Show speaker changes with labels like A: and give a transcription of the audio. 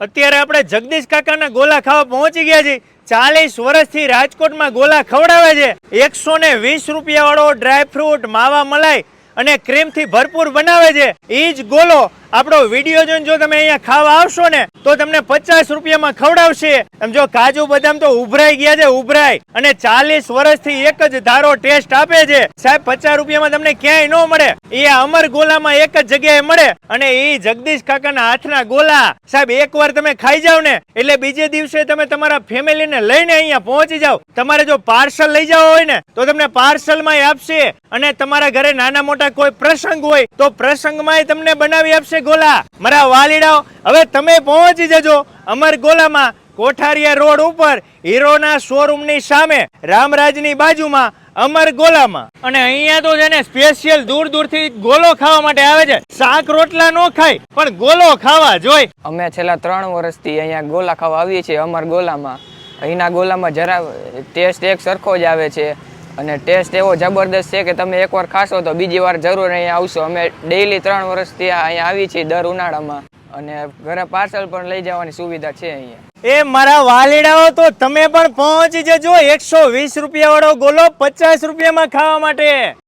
A: અત્યારે આપણે જગદીશ કાકાના ગોલા ખાવા પહોંચી ગયા છીએ. ચાલીસ વર્ષથી રાજકોટમાં ગોલા ખવડાવે છે. એકસો ને વીસ રૂપિયા વાળો ડ્રાય માવા મલાઈ અને ક્રીમથી ભરપૂર બનાવે છે. એ જ ગોલો આપણો વીડિયો જોઈને જો તમે અહીંયા ખાવા આવશો ને, તો તમને પચાસ રૂપિયામાં ખવડાવશે. એમ જો કાજુ બદામ તો ઉભરાઈ ગયા છે, ઉભરાઈ. અને ચાલીસ વર્ષથી એક જ ધારો ટેસ્ટ આપે છે. સાહેબ, પચાસ રૂપિયામાં તમને ક્યાંય ન મળે. એ અમર ગોલામાં એક જ જગ્યાએ મળે. અને એ જગદીશ કાકાના હાથના ગોલા. સાહેબ, એકવાર તમે ખાઈ જાવ ને, એટલે બીજે દિવસે તમે તમારા ફેમિલીને લઈને અહીંયા પહોંચી જાવ તમારે જો પાર્સલ લઈ જવા હોય ને, તો તમને પાર્સલમાં આપશે. અને તમારા ઘરે નાના મોટા કોઈ પ્રસંગ હોય, તો પ્રસંગમાં તમને બનાવી આપશે. ગોલા, મારા વાલીડાઓ, હવે તમે પહોંચી જજો અમરગોલામાં કોઠારીયા રોડ ઉપર, હીરોના શોરૂમની સામે, રામરાજની બાજુમાં અમરગોલામાં અને અહીંયા તો છે ને સ્પેશિયલ દૂર દૂરથી ગોલો ખાવા માટે આવે છે. શાક રોટલા નો ખાય, પણ ગોલો ખાવા જોઈ.
B: અમે છેલ્લા ત્રણ વર્ષથી અહીંયા ગોલા ખાવા આવીએ છીએ અમરગોલામાં અહીંના ગોલામાં જરા ટેસ્ટ એક સરખો જ આવે છે. અને ટેસ્ટ એવો જબરદસ્ત છે કે તમે એકવાર ખાશો તો બીજી વાર જરૂર અહીંયા આવશો. અમે ડેઈલી ત્રણ વર્ષથી અહીંયા આવી છીએ દર ઉનાળામાં. અને ઘરે પાર્સલ પણ લઈ જવાની સુવિધા છે અહીંયા.
A: એ મારા વાલીડાઓ, તો તમે પણ પહોંચી જજો. એકસો વીસ રૂપિયા વાળો ગોલો પચાસ રૂપિયામાં ખાવા માટે.